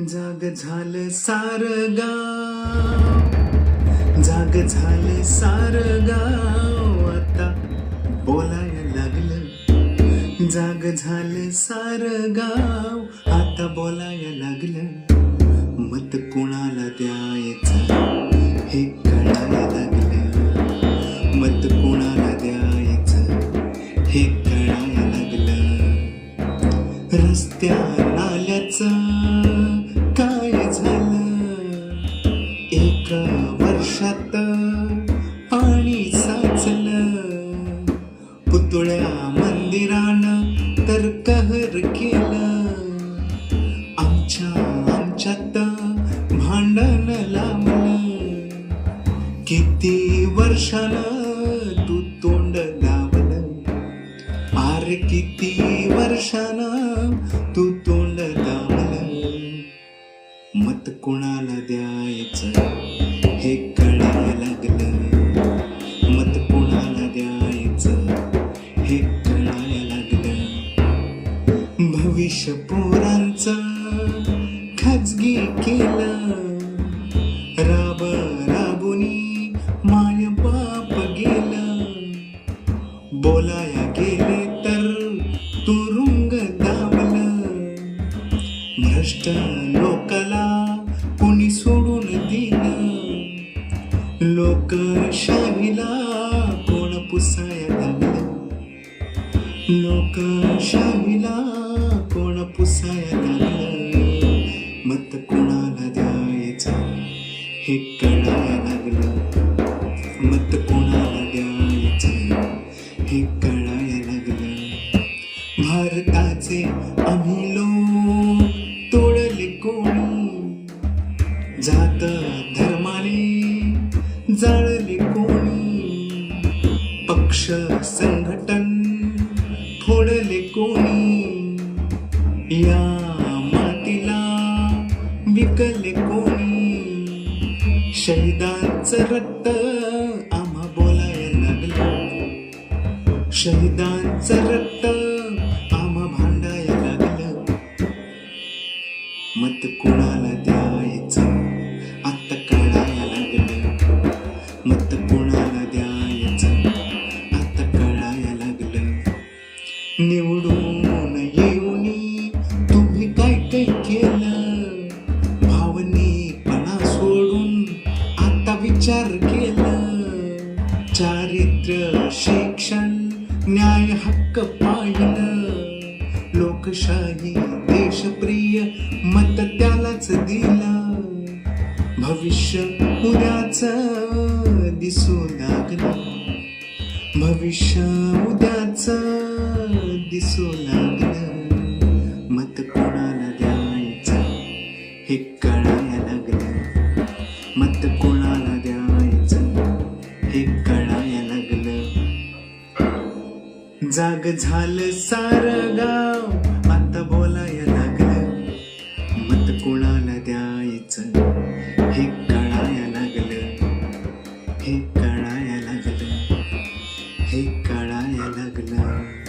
जाग झालं सार गाव. जाग झालं सार गाव. आता बोलायला लागलं. जाग झालं सार गाव. आता बोलायला लागलं. मत कोणाला द्यायचं? हे कळायला लागलं. मत कोणाला द्यायचं? हे कळायला लागलं. रस्त्या नाल्याचं काय झालं? एक वर्षात पाणी साचलं. पुतळ्या मंदिरानं तर कहर केलं. आमच्या आमच्यात भांडण लावलं किती वर्षानं तू तोंड लावलं आर किती वर्षानं मत कोणाला द्यायचं? हे कळायला लागलं. मत कोणाला द्यायचं? हे कळायला लागलं. भविष्य पोरांचं खाजगी केलं. राब राबुनी माय बाप गेलं. बोलाय भ्रष्ट लोकाला कोणी सोडून दिलं? लोकशाहीला कोण पुसाया लागलं लोकशाहीला कोण पुसाया लागलं मत कोणाला द्यायचं? हे कळायला लागलं. मत जात धर्माने जाळले कोणी? पक्ष संघटन फोडले कोणी? या मातीला विकले कोणी? शहिदांचं रक्त आम्हा बोलायला लागलं. शहिदांचं रक्त निवडून येऊनी तुम्ही काय काय केलं? भावनिकपणा सोडून आता विचार केला. चारित्र्य शिक्षण न्याय हक्क पाहिलं. लोकशाही देशप्रिय मत त्यालाच दिलं. भविष्य उद्याच दिसू लागलं. भविष्य उद्या जाग झालं सार गाव आता बोलाय लागलं. मत कोणाला द्यायचं? हे कळाया लागलं. हे कळाया लागल. हे कळाया लागलं.